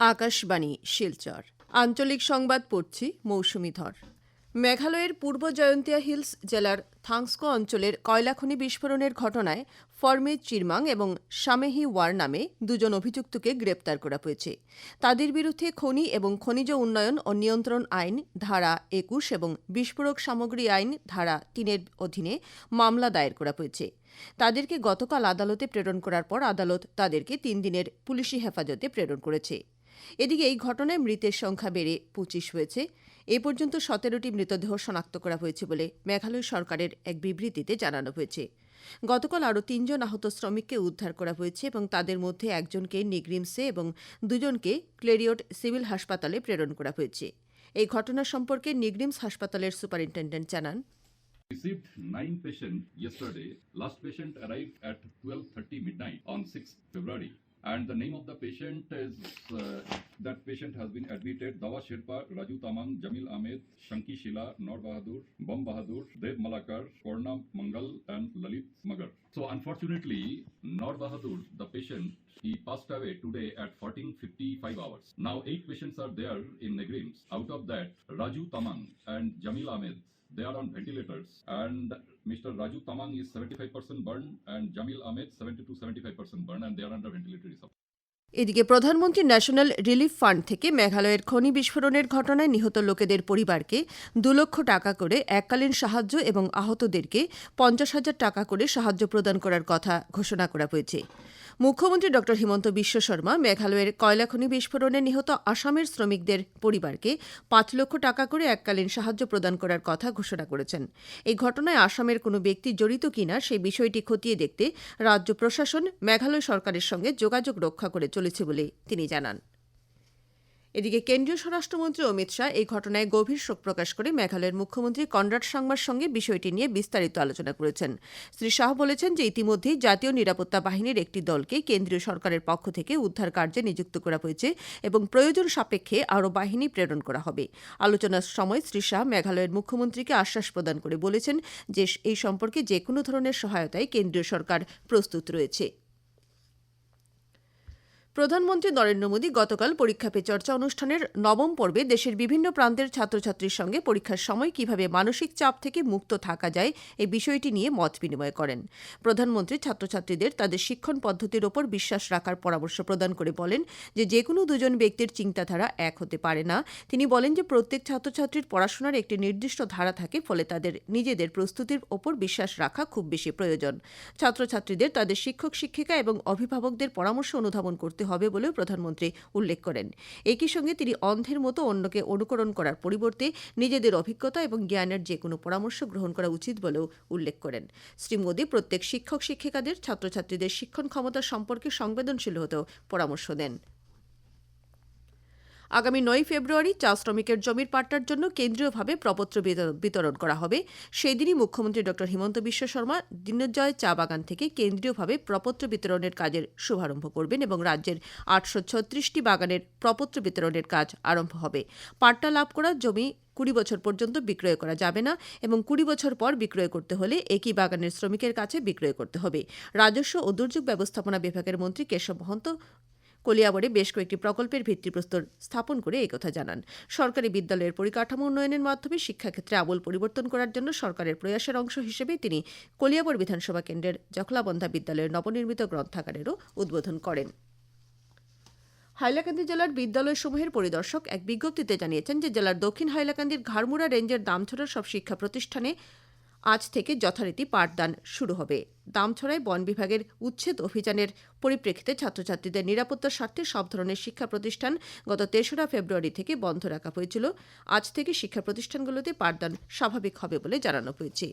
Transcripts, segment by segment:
আকাশবাণী শিলচর। আঞ্চলিক সংবাদ পড়ছি মৌসুমী ধর মেঘালয়ের পূর্ব জয়ন্তিয়া হিলস জেলার থাংস্কো অঞ্চলের কয়লাখনি বিস্ফোরণের ঘটনায় ফরমে চিরমাং এবং সামেহি ওয়ার নামে দুজন অভিযুক্তকে গ্রেপ্তার করা হয়েছে। তাদের বিরুদ্ধে খনি এবং খনিজ উন্নয়ন ও নিয়ন্ত্রণ আইন ধারা একুশ এবং বিস্ফোরক সামগ্রী আইন ধারা তিনের অধীনে মামলা দায়ের করা হয়েছে। তাদেরকে গতকাল আদালতে প্রেরণ করার পর আদালত তাদেরকে তিন দিনের পুলিশি হেফাজতে প্রেরণ করেছে। এদিকে এই ঘটনায় মৃতের সংখ্যা বেড়ে পঁচিশ হয়েছে। এ পর্যন্ত সতেরোটি মৃতদেহ শনাক্ত করা হয়েছে বলে মেঘালয় সরকারের এক বিবৃতিতে জানানো হয়েছে গতকাল আরও তিনজন আহত শ্রমিককে উদ্ধার করা হয়েছে এবং তাদের মধ্যে একজনকে নিগ্রিমসে এবং দুজনকে ক্লেরিয়ট সিভিল হাসপাতালে প্রেরণ করা হয়েছে এই ঘটনা সম্পর্কে নিগ্রিমস হাসপাতালের সুপারিনটেন্ডেন্ট জানান received nine patients yesterday. Last patient arrived at 12:30 midnight on 6th February. And the name of the patient is uh, that patient has been admitted Dawa Sherpa, Raju Tamang, Jamil Ahmed, Shanki Shila, Nor Bahadur, Bam Bahadur, Dev Malakar, Korna Mangal, and Lalit Magar. So unfortunately, Nor Bahadur, the patient, he passed away today at 14:55 hours. Now eight patients are there in Negrims. Out of that, Raju Tamang and Jamil Ahmed they are on ventilators and Mr. Raju Tamang is 75% burned and Jamil Ahmed 70 to 75% burned and they are under ventilatory support. এদিকে প্রধানমন্ত্রী national relief fund থেকে মেঘালয়ের খনি বিস্ফোরণের ঘটনায় নিহত লোকেদের পরিবারকে দু লক্ষ টাকা করে এককালীন সাহায্য এবং আহতদেরকে পঞ্চাশ হাজার টাকা করে সাহায্য প্রদান করার কথা ঘোষণা করা হয়েছে। মুখ্যমন্ত্রী ড হিমন্ত বিশ্ব শর্মা মেঘালয়ের কয়লাখনি বিস্ফোরণে নিহত আসামের শ্রমিকদের পরিবারকে পাঁচ লক্ষ টাকা করে এককালীন সাহায্য প্রদান করার কথা ঘোষণা করেছেন। এই ঘটনায় আসামের কোনো ব্যক্তি জড়িত কিনা সেই বিষয়টি খতিয়ে দেখতে রাজ্য প্রশাসন মেঘালয় সরকারের সঙ্গে যোগাযোগ রক্ষা করে চলেছে বলে তিনি জানান। এদিকে কেন্দ্রীয় স্বরাষ্ট্রমন্ত্রী অমিত শাহ এই ঘটনায় গভীর শোক প্রকাশ করে মেঘালয়ের মুখ্যমন্ত্রী কনরাড সাংমার সঙ্গে বিষয়টি নিয়ে বিস্তারিত আলোচনা করেছেন। শ্রী শাহ বলেছেন যে ইতিমধ্যেই জাতীয় নিরাপত্তা বাহিনীর একটি দলকে কেন্দ্রীয় সরকারের পক্ষ থেকে উদ্ধার কার্যে নিযুক্ত করা হয়েছে এবং প্রয়োজন সাপেক্ষে আরও বাহিনী প্রেরণ করা হবে। আলোচনার সময় শ্রী শাহ মেঘালয়ের মুখ্যমন্ত্রীকে আশ্বাস প্রদান করে বলেছেন যে এই সম্পর্কে যে কোনো ধরনের সহায়তায় কেন্দ্রীয় সরকার প্রস্তুত রয়েছে। প্রধানমন্ত্রী নরেন্দ্র মোদী গতকাল পরীক্ষা পে চর্চা অনুষ্ঠানের নবম পর্বে দেশের বিভিন্ন প্রান্তের ছাত্রছাত্রীর সঙ্গে পরীক্ষার সময় কীভাবে মানসিক চাপ থেকে মুক্ত থাকা যায় এই বিষয়টি নিয়ে মত বিনিময় করেন। প্রধানমন্ত্রী ছাত্রছাত্রীদের তাদের শিক্ষণ পদ্ধতির ওপর বিশ্বাস রাখার পরামর্শ প্রদান করে বলেন যে যে কোনো দুজন ব্যক্তির চিন্তাধারা এক হতে পারে না। তিনি বলেন যে প্রত্যেক ছাত্রছাত্রীর পড়াশোনার একটি নির্দিষ্ট ধারা থাকে, ফলে তাদের নিজেদের প্রস্তুতির ওপর বিশ্বাস রাখা খুব বেশি প্রয়োজন। ছাত্রছাত্রীদের তাদের শিক্ষক, শিক্ষিকা এবং অভিভাবকদের পরামর্শ অনুধাবন করতে হবে বলেও প্রধানমন্ত্রী উল্লেখ করেন। একই সঙ্গে তিনি অন্ধের মতো অন্যকে অনুকরণ করার পরিবর্তে নিজেদের অভিজ্ঞতা এবং জ্ঞানের যে কোনো পরামর্শ গ্রহণ করা উচিত বলেও উল্লেখ করেন। শ্রী মোদী প্রত্যেক শিক্ষক শিক্ষিকাদের ছাত্রছাত্রীদের শিক্ষণ ক্ষমতা সম্পর্কে সংবেদনশীল হতেও পরামর্শ দেন। আগামী নয় ফেব্রুয়ারি চা শ্রমিকের জমির পাট্টার জন্য কেন্দ্রীয়ভাবে প্রপত্র বিতর- বিতরণ করা হবে। সেই দিনই মুখ্যমন্ত্রী ড হিমন্ত বিশ্ব শর্মা দিনজয় চা বাগান থেকে কেন্দ্রীয়ভাবে প্রপত্র বিতরণের কাজের শুভারম্ভ করবেন এবং রাজ্যের আটশো ছত্রিশটি বাগানের প্রপত্র বিতরণের কাজ আরম্ভ হবে। পাট্টা লাভ করা জমি কুড়ি বছর পর্যন্ত বিক্রয় করা যাবে না এবং কুড়ি বছর পর বিক্রয় করতে হলে একই বাগানের শ্রমিকের কাছে বিক্রয় করতে হবে। রাজস্ব ও দুর্যোগ ব্যবস্থাপনা বিভাগের মন্ত্রী কেশব মহন্ত কলিয়াবরে বেশ কয়েকটি প্রকল্পের ভিত্তিপ্রস্তর স্থাপন করে একথা জানান। সরকারি বিদ্যালয়ের পরিকাঠামো উন্নয়নের মাধ্যমে শিক্ষাক্ষেত্রে আমূল পরিবর্তন করার জন্য সরকারের প্রয়াসের অংশ হিসেবে তিনি কলিয়াবর বিধানসভা কেন্দ্রের জখলাবন্ধা বিদ্যালয়ের নবনির্মিত গ্রন্থাগারেরও উদ্বোধন করেন। হাইলাকান্দি জেলার বিদ্যালয়সমূহের পরিদর্শক এক বিজ্ঞপ্তিতে জানিয়েছেন যে জেলার দক্ষিণ হাইলাকান্দির ঘাড়মুড়া রেঞ্জের দামছড়ার সব শিক্ষা প্রতিষ্ঠানে আজ থেকে যথারীতি পাঠদান শুরু হবে। দামছড়ায় বন বিভাগের উচ্ছেদ অভিযানের পরিপ্রেক্ষিতে ছাত্রছাত্রীদের নিরাপত্তার স্বার্থে সব ধরনের শিক্ষা প্রতিষ্ঠান গত তেসরা ফেব্রুয়ারি থেকে বন্ধ রাখা হয়েছিল। আজ থেকে শিক্ষা প্রতিষ্ঠানগুলোতে পাঠদান স্বাভাবিক হবে বলে জানানো হয়েছে।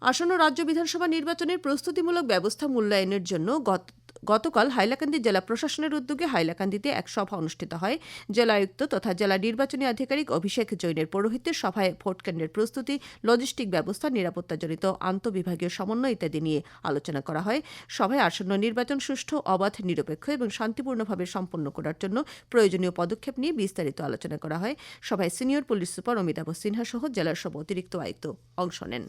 আসন্ন রাজ্য বিধানসভা নির্বাচনের প্রস্তুতিমূলক ব্যবস্থা মূল্যায়নের জন্য গত গতকাল হাইলাকান্দি জেলা প্রশাসনের উদ্যোগে হাইলাকান্দিতে এক সভা অনুষ্ঠিত হয়। জেলা আয়ুক্ত তথা জেলা নির্বাচনী আধিকারিক অভিষেক জৈনের পৌরোহিত্যে সভায় ভোট কেন্দ্রের প্রস্তুতি, লজিস্টিক ব্যবস্থা, নিরাপত্তাজনিত আন্তঃবিভাগীয় সমন্বয় ইত্যাদি নিয়ে আলোচনা করা হয়। সভায় আসন্ন নির্বাচন সুষ্ঠু, অবাধ, নিরপেক্ষ এবং শান্তিপূর্ণভাবে সম্পন্ন করার জন্য প্রয়োজনীয় পদক্ষেপ নিয়ে বিস্তারিত আলোচনা করা হয়। সভায় senior police super Amitabh Sinha সহ জেলার সব অতিরিক্ত আয়ুক্ত অংশ নেন।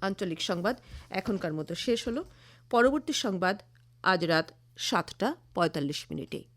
আঞ্চলিক সংবাদ, এখনকার মতো শেষ হলো। পরবর্তী সংবাদ আজ রাত সাতটা পঁয়তাল্লিশ মিনিটে।